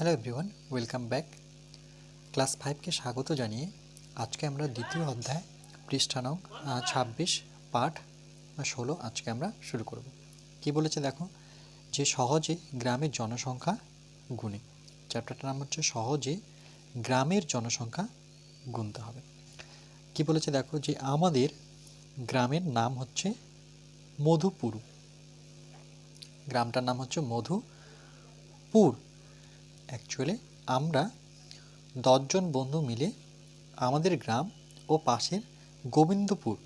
Hello everyone welcome back class ফাইভকে স্বাগত জানিয়ে আজকে আমরা দ্বিতীয় অধ্যায় পৃষ্ঠা নং ছাব্বিশ, পাঠ ষোলো আজকে আমরা শুরু করব। কি বলেছে দেখো? যে সহজে গ্রামের জনসংখ্যা গুণে। চ্যাপ্টারটার নাম হচ্ছে সহজে গ্রামের জনসংখ্যা গুনতে হবে। কি বলেছে দেখো? যে আমাদের গ্রামের নাম হচ্ছে মধুপুর। গ্রামটার নাম হচ্ছে মধুপুর। অ্যাকচুয়ালি আমরা দশজন বন্ধু মিলে আমাদের গ্রাম ও পাশের গোবিন্দপুর,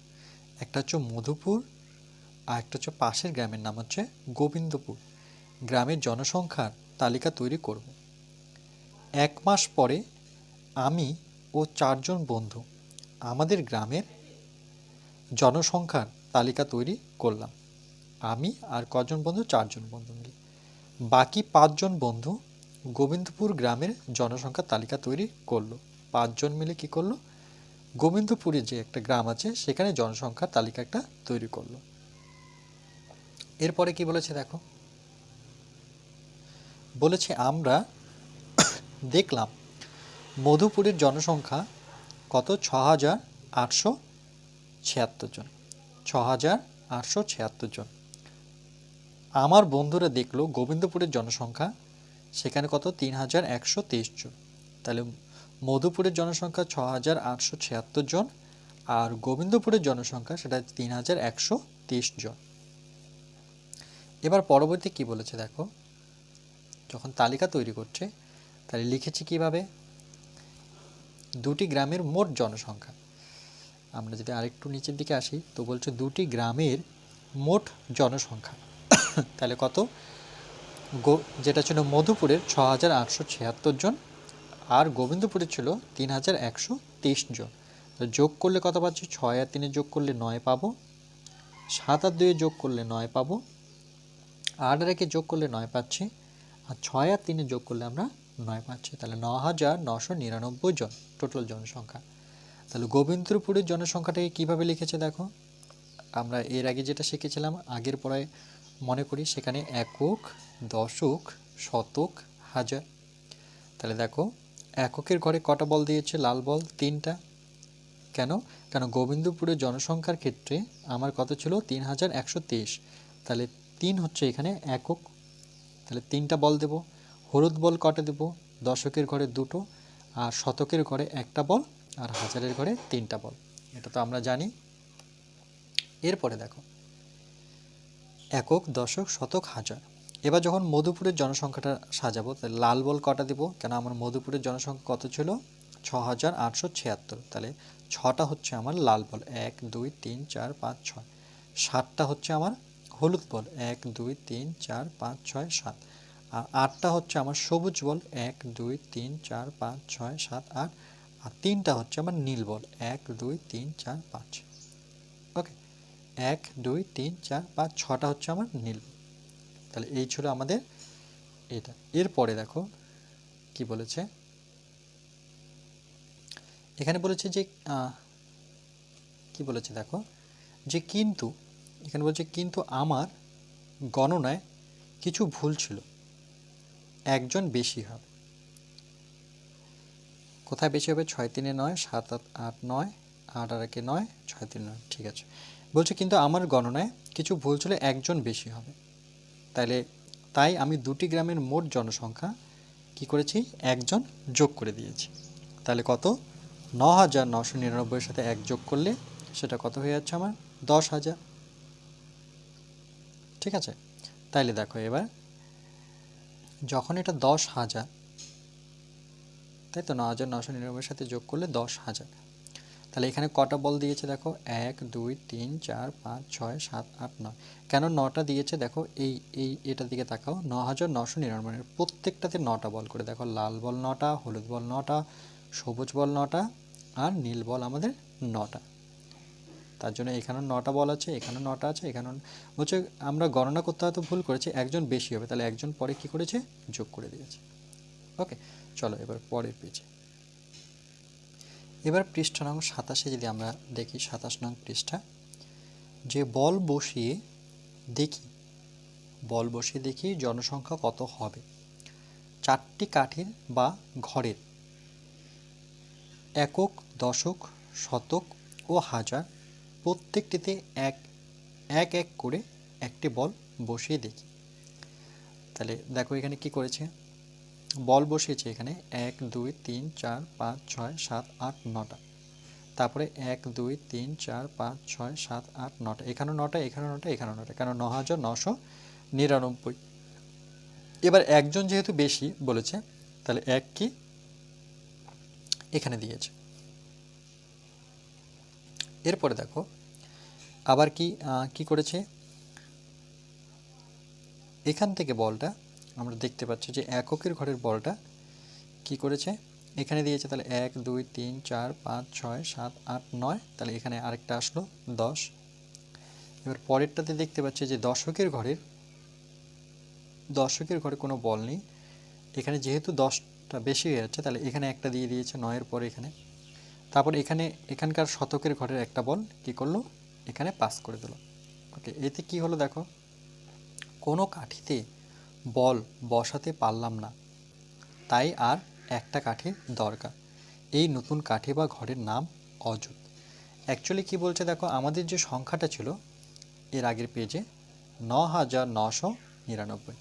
একটা হচ্ছে মধুপুর আর একটা হচ্ছে পাশের গ্রামের নাম হচ্ছে গোবিন্দপুর। গ্রামের জনসংখ্যার তালিকা তৈরি করব। এক মাস পরে আমি ও চারজন বন্ধু আমাদের গ্রামের জনসংখ্যার তালিকা তৈরি করলাম। আমি আর কজন বন্ধু? চারজন বন্ধু মিলে। বাকি পাঁচজন বন্ধু গোবিন্দপুর গ্রামের জনসংখ্যার তালিকা তৈরি করল। পাঁচজন মিলে কি করল? গোবিন্দপুরে যে একটা গ্রাম আছে, সেখানে জনসংখ্যার তালিকা একটা তৈরি করল। এরপরে কি বলেছে দেখো? বলেছে আমরা দেখলাম মধুপুরের জনসংখ্যা কত? ছ হাজার আটশো ছিয়াত্তর জন। ছ হাজার আটশো ছিয়াত্তর জন। আমার বন্ধুরা দেখল গোবিন্দপুরের জনসংখ্যা সেখানে কত? তিন হাজার একশো তেইশ জন। তাহলে মধুপুরের জনসংখ্যা ছ হাজার আটশো ছিয়াত্তর জন আর গোবিন্দপুরের জনসংখ্যা সেটা তিন হাজার একশো তেইশ জন। এবার পরবর্তী কি বলেছে দেখো? যখন তালিকা তৈরি করছে, তাহলে লিখেছি কীভাবে? দুটি গ্রামের মোট জনসংখ্যা। আমরা যদি আরেকটু নিচের দিকে আসি, তো বলছে দুটি গ্রামের মোট জনসংখ্যা। তাহলে কত? যেটা ছিল মধুপুরের ছ হাজার আটশো ছিয়াত্তর জন, আর গোবিন্দপুরের ছিল তিন হাজার একশো তেইশ জন। তো যোগ করলে কত পাচ্ছি? ছয় আর তিনে যোগ করলে নয় পাবো। সাত আর দুয়ে যোগ করলে নয় পাবো। আট আর একে যোগ করলে নয় পাচ্ছি। আর ছয় আর তিনে যোগ করলে আমরা নয় পাচ্ছি। তাহলে ন হাজার নশো নিরানব্বই জন টোটাল জনসংখ্যা। তাহলে গোবিন্দপুরের জনসংখ্যাটাকে কীভাবে লিখেছে দেখো? আমরা এর আগে যেটা শিখেছিলাম, আগের পড়ায় মনে করি সেখানে একক, দশক, শতক, হাজার। তাহলে দেখো, এককের ঘরে কটা বল দিয়েছে? লাল বল, তিনটা। কেন? কেন গোবিন্দপুরের জনসংখ্যার ক্ষেত্রে আমার কত ছিল? তিন হাজার একশো তেইশ। তাহলে তিন হচ্ছে এখানে একক। তাহলে তিনটা বল দেব। হলুদ বল কটা দেব? দশকের ঘরে দুটো। আর শতকের ঘরে একটা বল, আর হাজারের ঘরে তিনটা বল। এটা তো আমরা জানি। এরপরে দেখো একক, দশক, শতক, হাজার। এবার যখন মধুপুরের জনসংখ্যাটা সাজাবো, তাহলে লাল বল কটা দেবো? কেন আমার মধুপুরের জনসংখ্যা কত ছিল? ছ হাজার আটশো ছিয়াত্তর। তাহলে ছটা হচ্ছে আমার লাল বল। এক, দুই, তিন, চার, পাঁচ, ছয়। সাতটা হচ্ছে আমার হলুদ বল। এক, দুই, তিন, চার, পাঁচ, ছয়, সাত। আর আটটা হচ্ছে আমার সবুজ বল। এক, দুই, তিন, চার, পাঁচ, ছয়, সাত, আট। আর তিনটা হচ্ছে আমার নীল বল। এক, দুই, তিন, চার, পাঁচ। এক, দুই, তিন, চার, পাঁচ, ছটা হচ্ছে আমার নীল। তাহলে এই ছিল আমাদের এটা। এরপরে দেখো কি বলেছে? এখানে বলেছে যে কি বলেছে দেখো? যে কিন্তু, এখানে বলছে কিন্তু আমার গণনায় কিছু ভুল ছিল। একজন বেশি হবে। কোথায় বেশি হবে? ছয়, তিনে নয়, সাত, আট আট, নয়, আট আর একে নয়, ছয়, তিন নয়। ঠিক আছে। বলছে, কিন্তু আমার গণনায় কিছু ভুল ছিল, একজন বেশি হবে। তাহলে তাই আমি দুটি গ্রামের মোট জনসংখ্যা কি করেছি? একজন যোগ করে দিয়েছি। তাহলে কত? ন হাজার নশো নিরানব্বইয়ের সাথে এক যোগ করলে সেটা কত হয়ে যাচ্ছে আমার? দশ হাজার ঠিক আছে? তাইলে দেখো এবার, যখন এটা দশ হাজার তাই তো ন হাজার নশো নিরানব্বইয়ের সাথে যোগ করলে দশ হাজার তাহলে এখানে কটা বল দিয়েছে দেখো? এক, দুই, তিন, চার, পাঁচ, ছয়, সাত, আট, নয়। কেন নটা দিয়েছে? দেখো, এই এই, এটার দিকে তাকাও। ন হাজার নশো নিরানব্বই প্রত্যেকটাতে নটা বল করে। দেখো, লাল বল নটা, হলুদ বল নটা, সবুজ বল নটা আর নীল বল আমাদের নটা। তার জন্য এখানেও নটা বল আছে, এখানেও নটা আছে, এখানেও বলছে আমরা গণনা করতে হয়তো ভুল করেছি, একজন বেশি হবে। তাহলে একজন পরে কি করেছে? যোগ করে দিয়েছে। ওকে, চলো এবার পরের পেজে এবার পৃষ্ঠা নং সাতাশে যদি আমরা দেখি, সাতাশ নং পৃষ্ঠা, যে বল বসিয়ে দেখি, বল বসিয়ে দেখি জনসংখ্যা কত হবে? চারটি কাঠের বা ঘরের একক, দশক, শতক ও হাজার প্রত্যেকটিতে এক এক এক করে একটি বল বসিয়ে দেখি। তাহলে দেখো এখানে কি করেছে? বল বসিয়েছে এখানে। এক, দুই, তিন, চার, পাঁচ, ছয়, সাত, আট, নটা। তারপরে এক, দুই, তিন, চার, পাঁচ, ছয়, সাত, আট, নটা। এখানে নটা এখানে নটা এখানে নটা। কেন ন হাজার নশো নিরানব্বই। এবার একজন যেহেতু বেশি বলেছে, তাহলে এক কি? এখানে দিয়েছে। এরপরে দেখো, আবার কি কি করেছে? এখান থেকে বলটা আমরা দেখতে পাচ্ছি যে এককের ঘরের বলটা কি করেছে? এখানে দিয়েছে তাহলে এক, দুই, তিন, চার, পাঁচ, ছয়, সাত, আট, নয়। তাহলে এখানে আরেকটা আসলো, দশ। এবার পরেরটাতে দেখতে পাচ্ছি যে দশকের ঘরের, দশকের ঘরে কোনো বল নেই। এখানে যেহেতু দশটা বেশি হয়ে যাচ্ছে, তাহলে এখানে একটা দিয়ে দিয়েছে, নয়ের পরে এখানে। তারপর এখানে, এখানকার শতকের ঘরের একটা বল কি করল? এখানে পাস করে দিল। ওকে এতে কি হলো দেখো? কোনো কাঠিতে বল বসাতে পারলাম না। তাই আর একটা কাঠির দরকার। এই নতুন কাঠি বা ঘরের নাম অযুত। অ্যাকচুয়ালি কি বলছে দেখো, আমাদের যে সংখ্যাটা ছিল, এর আগের পেজে ন হাজার নশো নিরানব্বই।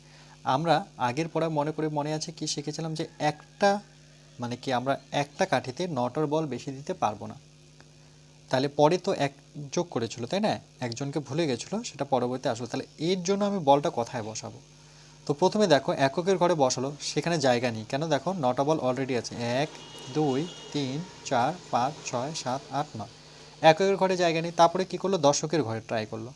আমরা আগের পড়া মনে করে মনে আছে কি শিখেছিলাম যে একটা মানে কি আমরা একটা কাঠিতে নটার বল বেশি দিতে পারব না। তাহলে পরে তো এক যোগ করেছিল, তাই না? একজনকে ভুলে গেছিল, সেটা পরবর্তী আসলো তাহলে এর জন্য আমি বলটা কোথায় বসাবো? তো প্রথমে দেখো এককের ঘরে বসালো, সেখানে জায়গা নেই। কেন দেখো? নটা বল অলরেডি আছে। এক, দুই, তিন, চার, পাঁচ, ছয়, সাত, আট, নয়। এককের ঘরে জায়গা নেই। তারপরে কি করল? দশকের ঘরে ট্রাই করল।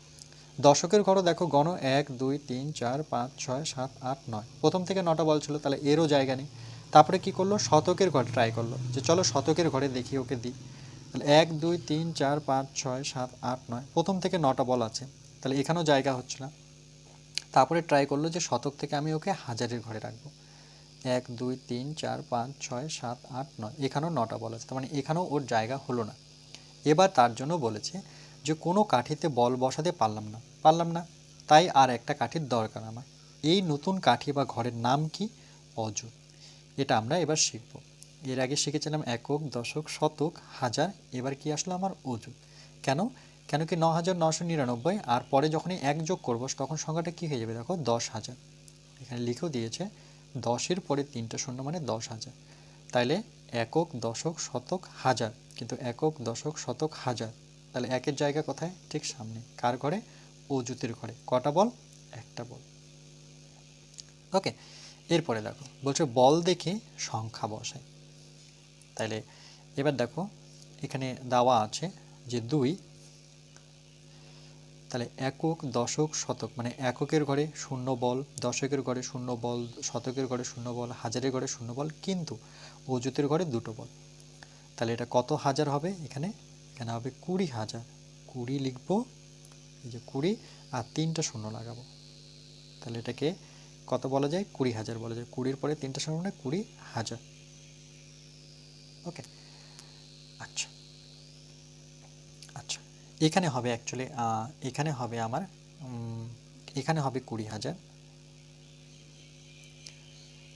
দশকের ঘরও দেখো গণ এক, দুই, তিন, চার, পাঁচ, ছয়, সাত, আট, নয়। প্রথম থেকে নটা বল ছিল, তাহলে এরও জায়গা নেই। তারপরে কি করল? শতকের ঘরে ট্রাই করল। যে চলো শতকের ঘরে দেখি, ওকে দিই। তাহলে এক, দুই, তিন, চার, পাঁচ, ছয়, সাত, আট, নয়। প্রথম থেকে নটা বল আছে। তাহলে এখানেও জায়গা হচ্ছে না। তারপরে ট্রাই করল যে শতক থেকে আমি ওকে হাজারের ঘরে রাখব। এক, দুই, তিন, চার, পাঁচ, ছয়, সাত, আট, নয়, এখানেও নটা বল আছে, তার মানে এখানেও ওর জায়গা হলো না। এবার তার জন্য বলেছে যে কোনো কাঠিতে বল বসাতে পারলাম না পারলাম না, তাই আর একটা কাঠির দরকার আমার। এই নতুন কাঠি বা ঘরের নাম কি? অযুত এটা আমরা এবার শিখব। এর আগে শিখেছিলাম একক, দশক, শতক, হাজার, এবার কি আসলো আমার অযুত কেন? কেন কি ন হাজার নশো নিরানব্বই আর পরে যখনই এক যোগ করব, তখন সংখ্যাটা কি হয়ে যাবে দেখো? দশ হাজার। এখানে লিখেও দিয়েছে, দশের পরে তিনটা শূন্য মানে দশ হাজার। তাইলে একক, দশক, শতক, হাজার। কিন্তু একক, দশক, শতক, হাজার। তাহলে একের জায়গা কোথায়? ঠিক সামনে। কার ঘরে? অজুতের ঘরে। কটা বল? একটা বল। ওকে, এরপরে দেখো। বলছে বল দেখে সংখ্যা বসায় তাইলে এবার দেখো, এখানে দেওয়া আছে যে দুই তাহলে একক, দশক, শতক মানে এককের ঘরে শূন্য বল, দশকের ঘরে শূন্য বল, শতকের ঘরে শূন্য বল, হাজারের ঘরে শূন্য বল, কিন্তু অজুতের ঘরে দুটো বল। তাহলে এটা কত হাজার হবে? এখানে এখানে হবে কুড়ি হাজার। কুড়ি লিখব, এই যে কুড়ি, আর তিনটা শূন্য লাগাবো। তাহলে এটাকে কত বলা যায়? কুড়ি হাজার বলা যায়। কুড়ির পরে তিনটা শূন্য মানে কুড়ি হাজার। ওকে আচ্ছা আচ্ছা। এখানে হবে অ্যাকচুয়ালি এখানে হবে আমার এখানে হবে কুড়ি হাজার।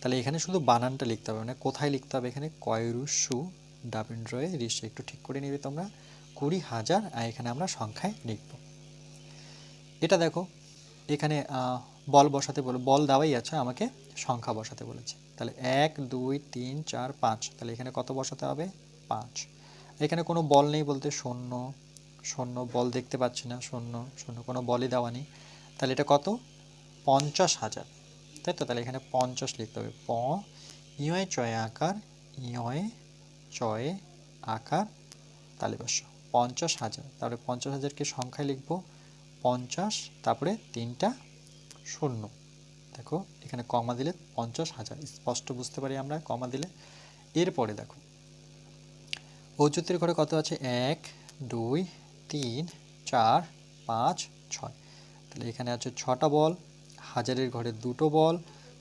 তাহলে এখানে শুধু বানানটা লিখতে হবে মানে কোথায় লিখতে হবে? এখানে কয়রুসু ডাবিন্দ্রয়ে ঋষ একটু ঠিক করে নিবে তোমরা। কুড়ি হাজার, আর এখানে আমরা সংখ্যায় লিখব। এটা দেখো, এখানে বল বসাতে বলে, বল দেওয়াই আছে, আমাকে সংখ্যা বসাতে বলেছে। তাহলে এক, দুই, তিন, চার, পাঁচ, তাহলে এখানে কত বসাতে হবে? পাঁচ। এখানে কোনো বল নেই বলতে, শূন্য শূন্য বল দেখতে পাচ্ছি না শূন্য শূন্য কোনো বলই দেওয়া নেই। তাহলে এটা কত? পঞ্চাশ হাজার। তাই তো? তাহলে এখানে পঞ্চাশ লিখতে হবে। প, ইয় চয়ে আকার, ইয় চয়ে আকার, তাহলে বস। পঞ্চাশ হাজার। তারপরে পঞ্চাশ হাজারকে সংখ্যায় লিখব। পঞ্চাশ, তারপরে তিনটা শূন্য। দেখো, এখানে কমা দিলে পঞ্চাশ হাজার। স্পষ্ট বুঝতে পারি আমরা কমা দিলে? এরপরে দেখো। অজ্যোতির ঘরে কত আছে? এক, দুই তিন, চার, পাঁচ, ছয়। তাহলে এখানে আছে ছটা বল, হাজারের ঘরে দুটো বল,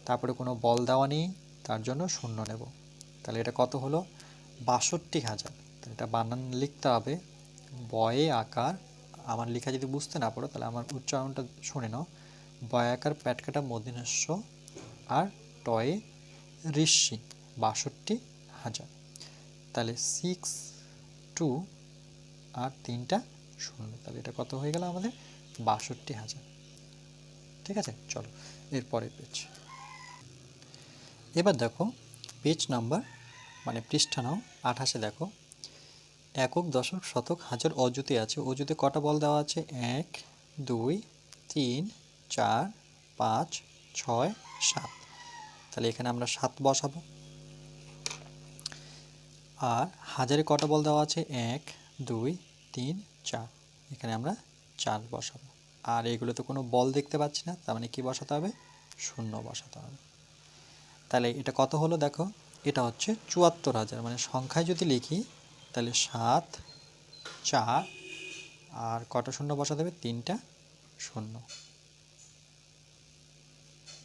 তারপরে কোনো বল দেওয়া নেই, তার জন্য শূন্য নেব। তাহলে এটা কত হলো? বাষট্টি হাজার। তাহলে এটা বানান লিখতে হবে, বয়ে আকার, আমার লেখা যদি বুঝতে না পারো, তাহলে আমার উচ্চারণটা শুনে নাও। বয় আকার প্যাটকাটা মদিনস্য আর টয়ে ঋষি, বাষট্টি হাজার। তাহলে সিক্স টু আর তিনটা শূন্য তাহলে এটা কত হয়ে গেল আমাদের? বাষট্টি হাজার। ঠিক আছে? চলো, এরপরে পেজ এবার দেখো পেজ নাম্বার মানে পৃষ্ঠা নাও, আঠাশে দেখো। একক, দশক, শতক, হাজার অজুতে আছে। অজুতে কটা বল দেওয়া আছে? এক, দুই, তিন, চার, পাঁচ, ছয়, সাত। তাহলে এখানে আমরা সাত বসাবো। আর হাজারে কটা বল দেওয়া আছে? এক, দুই, তিন চার এখানে আমরা চার বসাবো। আর এগুলোতে কোনো বল দেখতে পাচ্ছি না, তার মানে কী বসাতে হবে? শূন্য বসাতে হবে। তাহলে এটা কত হলো দেখো? এটা হচ্ছে চুয়াত্তর হাজার। মানে সংখ্যায় যদি লিখি, তাহলে সাত, চার, আর কটা শূন্য বসাতে হবে? তিনটা শূন্য।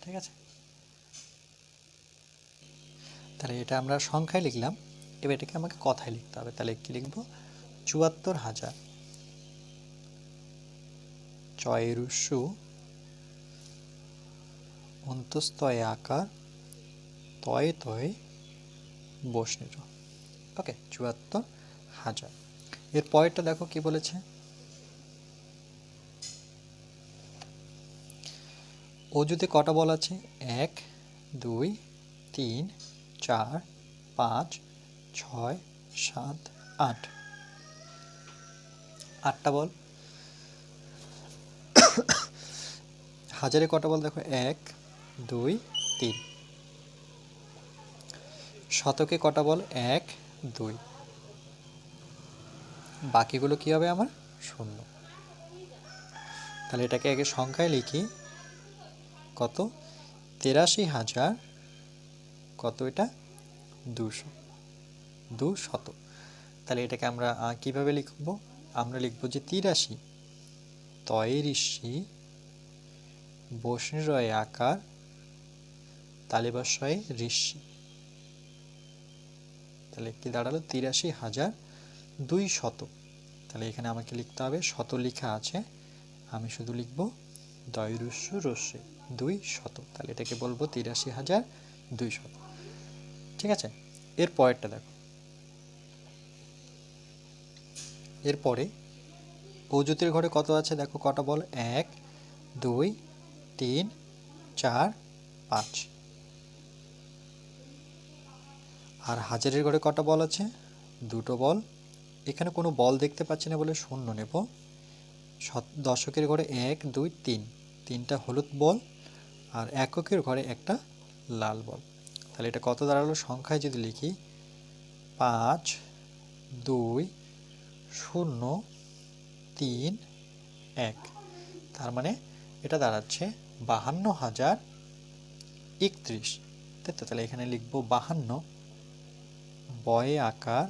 ঠিক আছে? তাহলে এটা আমরা সংখ্যায় লিখলাম। এবার এটাকে আমাকে কথায় লিখতে হবে। তাহলে কী লিখব? চুয়াত্তর হাজার। চয়েরুসু অন্তস্তয়ে আকার, তয়ে তয়ে বসনির ওকে, চুয়াত্তর হাজার। এর পরেরটা দেখো কি বলেছে? অজুতে কটা বল আছে? এক, দুই, তিন, চার, পাঁচ, ছয়, সাত, আট। আটটা বল? হাজারে কটা বল দেখো? এক, দুই, তিন। শতকে কটা বল? এক, দুই। বাকিগুলো কি হবে আমার? শূন্য। তাহলে এটাকে আগে সংখ্যায় লিখি। কত? তেরাশি হাজার কত এটা? দুশো। দুশত। তাহলে এটাকে আমরা কীভাবে লিখব? আমরা লিখব যে তিরাশি। তয়েরিশি বসনিরয় আকার তালিবাশয়ে ঋষি। তাহলে কি দাঁড়াল? তিরাশি হাজার দুই শত। তাহলে এখানে আমাকে লিখতে হবে, শত লেখা আছে, আমি শুধু লিখব দয়রস্য রস্যে দুই শত। তাহলে এটাকে বলব তিরাশি হাজার দুই শত। ঠিক আছে? এর পরেরটা দেখো। এরপরে অজুতের ঘরে কত আছে? দেখো, কটা বল? এক, দুই তিন, চার, পাঁচ। আর হাজারের ঘরে কটা বল আছে? দুটো বল। এখানে কোনো বল দেখতে পাচ্ছি না বলে শূন্য নেব। দশকের ঘরে এক, দুই, তিন। তিনটা হলুদ বল আর এককের ঘরে একটা লাল বল। তাহলে এটা কত দাঁড়াল সংখ্যায় যদি লিখি? পাঁচ, দুই, শূন্য, তিন, এক। তার মানে এটা দাঁড়াচ্ছে বাহান্ন হাজার একত্রিশ। তাই তো, তাহলে এখানে লিখব বাহান্ন। বয়ে আকার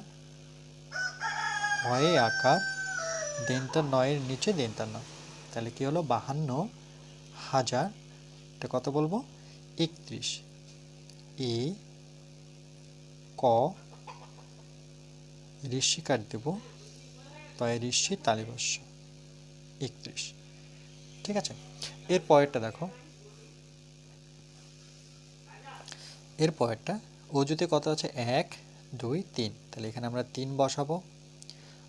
হয়ে আকার দেনটার নয়ের নিচে দেনটার নয়। তাহলে কি হলো? বাহান্ন হাজার। এটা কত বলব? একত্রিশ। এ, ক, ঋষি কাট দেব? তয় ঋষি তালিবস্য। একত্রিশ। ঠিক আছে? এর পরেরটা দেখো। এর পরেরটা, অজুতে কত আছে? এক, দুই, তিন। তাহলে এখানে আমরা তিন বসাবো।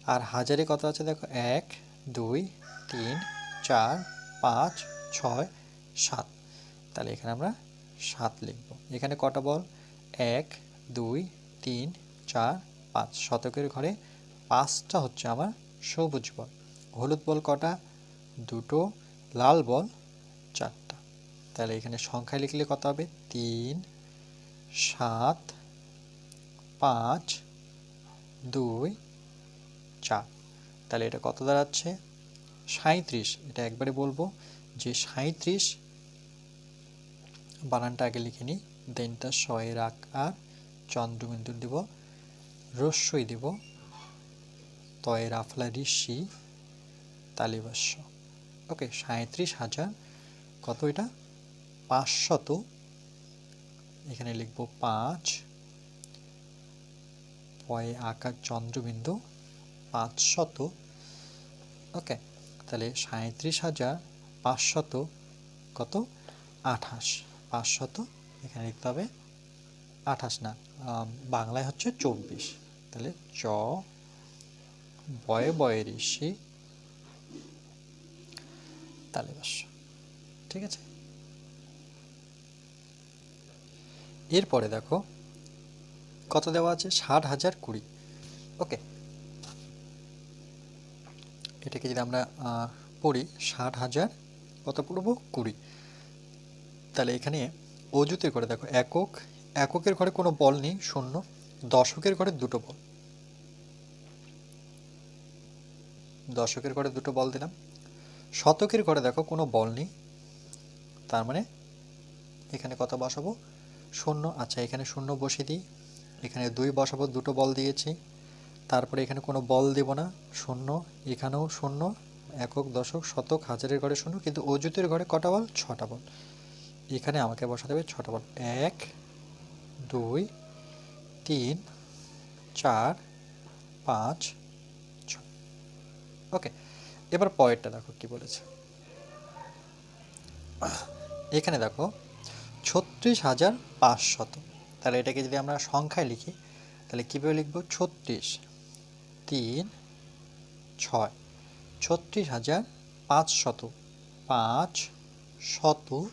আর হাজারে কত আছে দেখো? এক, দুই, তিন, চার, পাঁচ, ছয়, সাত। তাহলে এখানে আমরা সাত লিখব। এখানে কটা বল? এক, দুই, তিন, চার, পাঁচ। শতকের ঘরে পাঁচটা হচ্ছে আমার সবুজ বল। হলুদ বল কটা? দুটো। লাল বল তাহলে এখানে সংখ্যায় লিখলে কত হবে? তিন, সাত, পাঁচ, দুই, চার। তাহলে এটা কত দাঁড়াচ্ছে? সাঁত্রিশ এটা একবারে বলব যে সাঁত্রিশ বানানটা আগে লিখে নিই। দেনটা শয়ে রাখ আর চন্দ্রবিন্দু দিব রস্যই দিব, তয়ের রাফলা ঋষি, তালিবাস্য। ওকে সাঁত্রিশ হাজার। কত এটা? পাঁচশত, এখানে লিখব পাঁচ, পয়ে আকার চন্দ্রবিন্দু পাঁচশত, ওকে, তাহলে সাঁত্রিশ হাজার পাঁচশত কত? আঠাশ, পাঁচশত, এখানে লিখতে হবে আঠাশ না বাংলায় হচ্ছে চব্বিশ, তাহলে চ, বয়ে বয়ে ঋষি তালে বাস্য ঠিক আছে? এরপরে দেখো, কত দেওয়া আছে? ষাট হাজার কুড়ি। ওকে। এটাকে যদি আমরা পড়ি, ষাট হাজার, কত পড়ব? কুড়ি। তাহলে এখানে অজুতে করে দেখো, একক, এককের ঘরে কোনো বল নেই, শূন্য। দশকের ঘরে দুটো বল। দশকের ঘরে দুটো বল দিলাম। শতকের ঘরে দেখো কোনো বল নেই। তার মানে এখানে কত বসাবো? শূন্য। আচ্ছা এখানে শূন্য বসিয়ে দিই। এখানে দুই বসাবো, দুটো বল দিয়েছি। তারপরে এখানে কোনো বল দেব না। শূন্য, এখানেও শূন্য, একক, দশক, শতক, হাজারের ঘরে শূন্য, কিন্তু অজুতের ঘরে কটা বল? ছটা বল। এখানে আমাকে বসাতে হবে ছটা বল। এক, দুই, তিন, চার, পাঁচ ছয় ওকে, এবার পরেরটা দেখো কি বলেছে। এখানে দেখো ছত্রিশ হাজার পাঁচশত। তাহলে এটাকে যদি আমরা সংখ্যায় লিখি, তাহলে কীভাবে লিখব? ছত্রিশ, তিন, ছয়। ছত্রিশ হাজার পাঁচশত। পাঁচ শত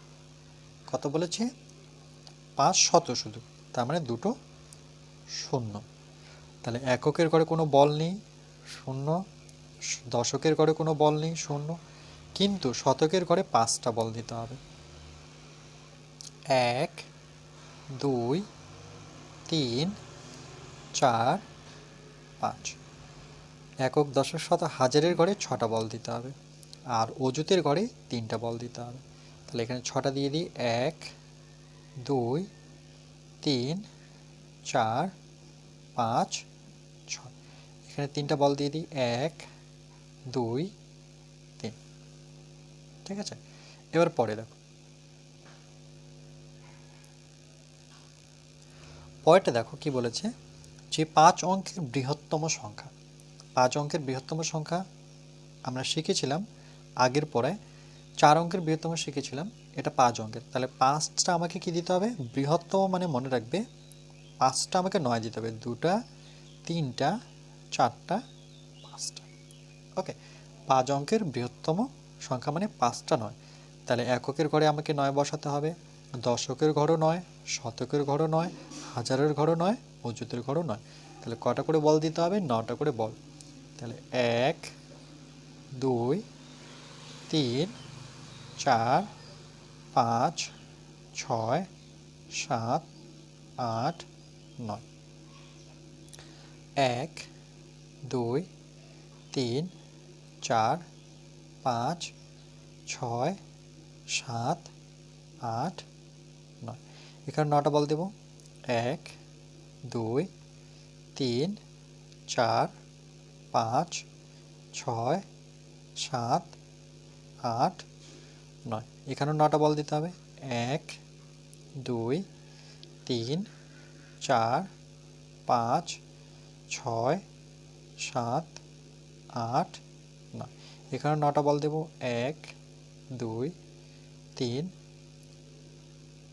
কত বলেছে? পাঁচ শত শুধু, তার মানে দুটো শূন্য। তাহলে এককের ঘরে কোনো বল নেই, শূন্য। দশকের ঘরে কোনো বল নেই, শূন্য। কিন্তু শতকের ঘরে পাঁচটা বল দিতে হবে। এক, দুই, তিন, চার, পাঁচ। একক দশক শত হাজারের ঘরে ছটা বল দিতে হবে। আর অজুতের ঘরে তিনটা বল দিতে হবে। তাহলে এখানে ছটা দিয়ে দিই। এক, দুই, তিন, চার, পাঁচ, ছয়। এখানে তিনটা বল দিয়ে দিই। এক, দুই, তিন। ঠিক আছে? এবার পরে দেখো। পরেরটা দেখো কি বলেছে? যে পাঁচ অঙ্কের বৃহত্তম সংখ্যা। পাঁচ অঙ্কের বৃহত্তম সংখ্যা আমরা শিখেছিলাম আগের পড়ায় চার অঙ্কের বৃহত্তম শিখেছিলাম, এটা পাঁচ অঙ্কের। তাহলে পাঁচটা আমাকে কি দিতে হবে? বৃহত্তম মানে মনে রাখবে, পাঁচটা আমাকে নয় দিতে হবে। দুটা, তিনটা, চারটা, পাঁচটা। ওকে, পাঁচ অঙ্কের বৃহত্তম সংখ্যা মানে পাঁচটা নয়। তাহলে এককের ঘরে আমাকে নয় বসাতে হবে। দশকের ঘরও নয়, শতকের ঘরও নয়, হাজারের ঘরও নয় অযুতের ঘরও নয়। তাহলে কটা করে বল দিতে হবে? নটা করে বল। তাহলে এক, দুই, তিন, চার, পাঁচ, ছয়, সাত, আট, নয়। এক, দুই, তিন, চার, পাঁচ, ছয়, সাত, আট এখানে নটা বল দেব। এক, দুই, তিন, চার, পাঁচ, ছয়, সাত, আট, নয়। এখানেও নটা বল দিতে হবে। এক, দুই, তিন, চার, পাঁচ, ছয়, সাত, আট, নয়। এখানে নটা বল দেব। এক, দুই, তিন,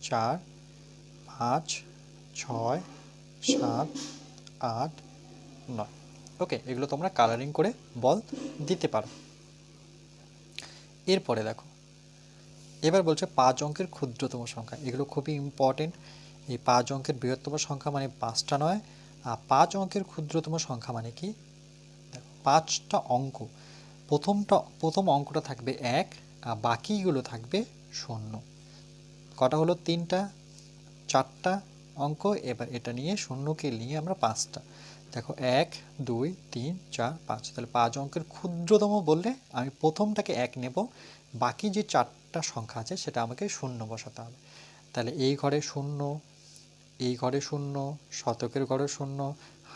চার পাঁচ, ছয়, সাত, আট, নয়। ওকে এগুলো তোমরা কালারিং করে বল দিতে পারো। এরপরে দেখো, এবার বলছে পাঁচ অঙ্কের ক্ষুদ্রতম সংখ্যা। এগুলো খুবই ইম্পর্টেন্ট এই পাঁচ অঙ্কের বৃহত্তম সংখ্যা মানে পাঁচটা নয়, আর পাঁচ অঙ্কের ক্ষুদ্রতম সংখ্যা মানে কি? পাঁচটা অঙ্ক। প্রথমটা, প্রথম অঙ্কটা থাকবে এক, আর বাকিগুলো থাকবে শূন্য। কটা হলো? তিনটা চারটা অঙ্ক, এবার এটা নিয়ে শূন্যকে নিয়ে আমরা পাঁচটা। দেখো, এক, দুই, তিন, চার, পাঁচ। তাহলে পাঁচ অঙ্কের ক্ষুদ্রতম বললে আমি প্রথমটাকে এক নেব, বাকি যে চারটা সংখ্যা আছে সেটা আমাকে শূন্য বসাতে হবে। তাহলে এই ঘরে শূন্য, এই ঘরে শূন্য, শতকের ঘরে শূন্য,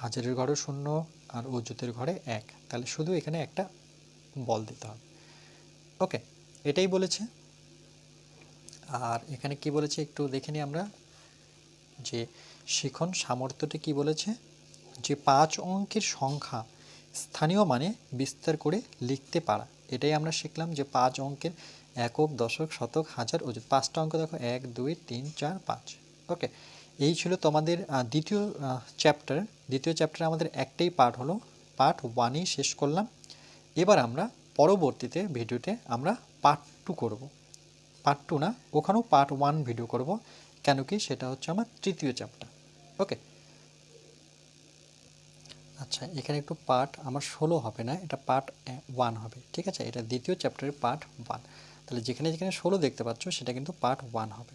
হাজারের ঘরে শূন্য আর অযুতের ঘরে এক। তাহলে শুধু এখানে একটা বল দিতে হবে। ওকে, এটাই বলেছে। আর এখানে কি বলেছে একটু দেখে নিই আমরা। যে শিখন সামর্থ্যটি কি বলেছে? যে পাঁচ অঙ্কের সংখ্যা স্থানীয় মানে বিস্তার করে লিখতে পারা। এটাই আমরা শিখলাম যে পাঁচ অঙ্কের একক, দশক, শতক, হাজার অযুত পাঁচটা অঙ্ক দেখো, এক, দুই, তিন, চার, পাঁচ। ওকে, এই ছিল তোমাদের দ্বিতীয় চ্যাপ্টার দ্বিতীয় চ্যাপ্টারে আমাদের একটাই পার্ট হলো পার্ট ওয়ানই শেষ করলাম। এবার আমরা পরবর্তীতে ভিডিওতে আমরা পার্ট টু করব। পার্ট টু না, ওখানেও পার্ট ওয়ান ভিডিও করব। কেন কি? সেটা হচ্ছে আমার তৃতীয় চ্যাপ্টার ওকে আচ্ছা এখানে একটু পার্ট আমার ষোলো হবে না, এটা পার্ট ওয়ান হবে। ঠিক আছে? এটা দ্বিতীয় চ্যাপ্টারের পার্ট ওয়ান তাহলে যেখানে যেখানে ষোলো দেখতে পাচ্ছ, সেটা কিন্তু পার্ট ওয়ান হবে।